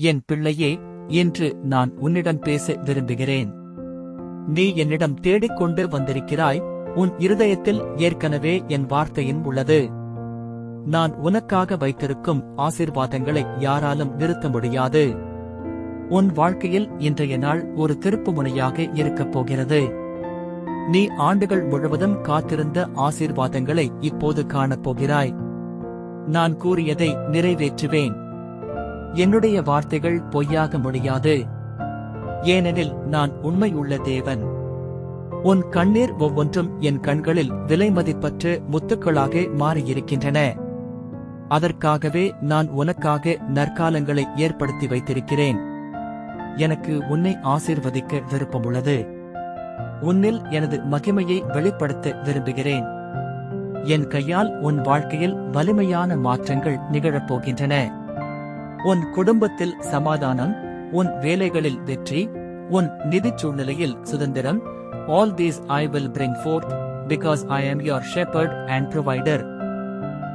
என் பிள்ளையே இன்று நான் உன்னிடம் பேச விரும்புகிறேன். நீ என்னிடம் தேடிக்கொண்டு வந்திருக்கிறாய் உன் இருதயத்தில் ஏற்கனவே என் வார்த்தையின் உள்ளது. நான் உனக்காக வைத்திருக்கும் ஆசீர்வாதங்களை யாராலும் நிறுத்த முடியாது. உன் வாழ்க்கையில் இன்றைய நாள் ஒரு திருப்புமுனையாக இருக்கப் போகிறது. நீ ஆண்டுகள் முழுவதும் காத்திருந்த ஆசீர்வாதங்களை இப்போது காணப்போகிறாய் நான் கூறியதை நிறைவேற்றுவேன். என்னுடைய வார்த்தைகள் பொய்யாக முடியாது ஏனெனில் நான் உண்மையுள்ள தேவன். உன் கண்ணீர் ஒவ்வொன்றும் என் கண்களில் விலைமதிப்பற்ற முத்துக்களாக மாறியிருக்கின்றன. அதற்காகவே நான் உனக்காக நற்காலங்களை ஏற்படுத்தி வைத்திருக்கிறேன். எனக்கு உன்னை ஆசீர்வதிக்க விருப்பமுள்ளது. உன்னில் எனது மகிமையை வெளிப்படுத்த விரும்புகிறேன். என் கையால் உன் வாழ்க்கையில் வலிமையான மாற்றங்கள் நிகழப்போகின்றன. உன் குடும்பத்தில் சமாதானம் உன் வேலைகளில் வெற்றி உன் நிதிச் சூழ்நிலையில் சுதந்திரம். All these I will bring forth because I am your shepherd and provider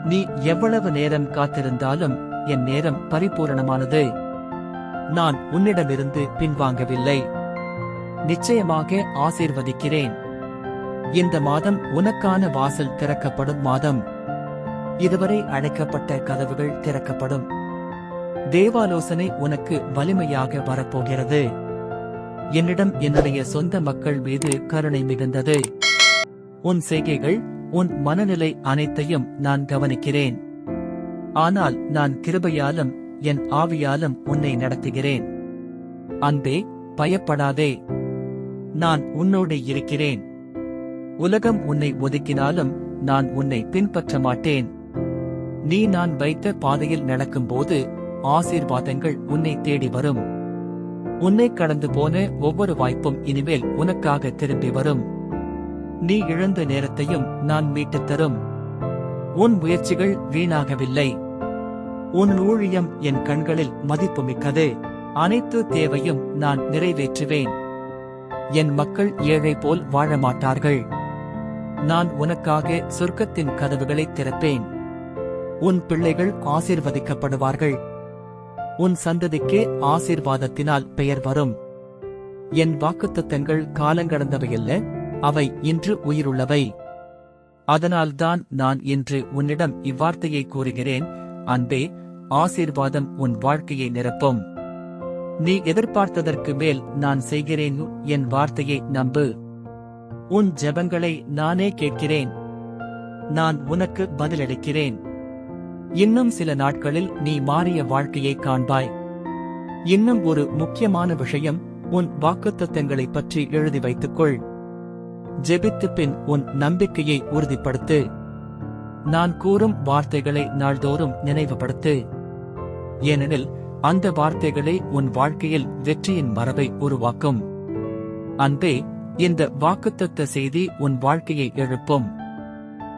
நீ எவ்வளவு நேரம் காத்திருந்தாலும் என் நேரம் பரிபூரணமானது. நான் உன்னிடமிருந்து பின்வாங்கவில்லை. நிச்சயமாக ஆசீர்வதிக்கிறேன். இந்த மாதம் உனக்கான வாசல் திறக்கப்படும் மாதம். இதுவரை அழைக்கப்பட்ட கதவுகள் திறக்கப்படும். தேவாலோசனை உனக்கு வலிமையாக வரப்போகிறது. என்னிடம் என்னுடைய சொந்த மக்கள் மீது கருணை மிகுந்தது. உன் செய்கைகள் உன் மனநிலை அனைத்தையும் நான் கவனிக்கிறேன். ஆனால் நான் கிருபையாலும் என் ஆவியாலும் உன்னை நடத்துகிறேன். அன்பே பயப்படாதே. நான் உன்னோடு இருக்கிறேன். உலகம் உன்னை ஒதுக்கினாலும் நான் உன்னை பின்பற்ற மாட்டேன். நீ நான் வைத்த பாதையில் நடக்கும்போது ஆசீர்வாதங்கள் உன்னை தேடி வரும். உன்னை கடந்து போன ஒவ்வொரு வாய்ப்பும் இனிமேல் உனக்காக திரும்பி வரும். நீ இழந்த நேரத்தையும் நான் மீட்டுத் தரும். உன் முயற்சிகள் வீணாகவில்லை. உன் ஊழியம் என் கண்களில் மதிப்புமிக்கது அனைத்து தேவையும் நான் நிறைவேற்றுவேன். என் மக்கள் ஏழை போல் வாழ மாட்டார்கள் நான் உனக்காக சொர்க்கத்தின் கதவுகளை திறப்பேன். உன் பிள்ளைகள் ஆசீர்வதிக்கப்படுவார்கள். உன் சந்ததிக்கே ஆசீர்வாதத்தினால் பெயர் வரும். என் வாக்குத்தத்தங்கள் காலங்கடந்தவையல்ல அவை இன்று உயிருள்ளவை. அதனால்தான் நான் இன்று உன்னிடம் இவ்வார்த்தையை கூறுகிறேன் அன்பே ஆசீர்வாதம் உன் வாழ்க்கையை நிரப்பும். நீ எதிர்பார்த்ததற்கு மேல் நான் செய்கிறேன் என் வார்த்தையை நம்பு. உன் ஜெபங்களை நானே கேட்கிறேன். நான் உனக்கு பதிலளிக்கிறேன். இன்னும் சில நாட்களில் நீ மாறிய வாழ்க்கையை காண்பாய். இன்னும் ஒரு முக்கியமான விஷயம் உன் வாக்குத்தத்தங்களை பற்றி எழுதி வைத்துக்கொள். ஜெபித்து பின் உன் நம்பிக்கையை உறுதிப்படுத்து. நான் கூறும் வார்த்தைகளை நாள்தோறும் நினைவுபடுத்து. ஏனெனில் அந்த வார்த்தைகளே உன் வாழ்க்கையில் வெற்றியின் மரபை உருவாக்கும். அன்பே இந்த வாக்குத்தத்த செய்தி உன் வாழ்க்கையை எழுப்பும்.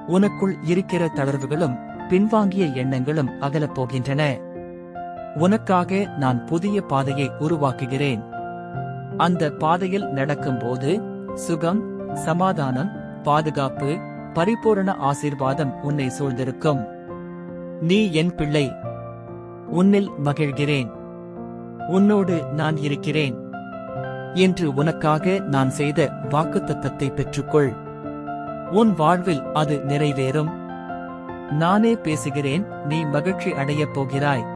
உனக்குள் இருக்கிற தளர்வுகளும் பின்வாங்கிய எண்ணங்களும் அகலப்போகின்றன. உனக்காக நான் புதிய பாதையை உருவாக்குகிறேன். அந்த பாதையில் நடக்கும்போது சுகம் சமாதானம் பாதுகாப்பு பரிபூரண ஆசீர்வாதம் உன்னை சூழ்ந்திருக்கும். நீ என் பிள்ளை. உன்னில் மகிழ்கிறேன். உன்னோடு நான் இருக்கிறேன். என்று உனக்காக நான் செய்த வாக்குத்தத்தத்தை பெற்றுக்கொள். உன் வாழ்வில் அது நிறைவேறும். நானே பேசுகிறேன் நீ மகிழ்ச்சி அடையப் போகிறாய்.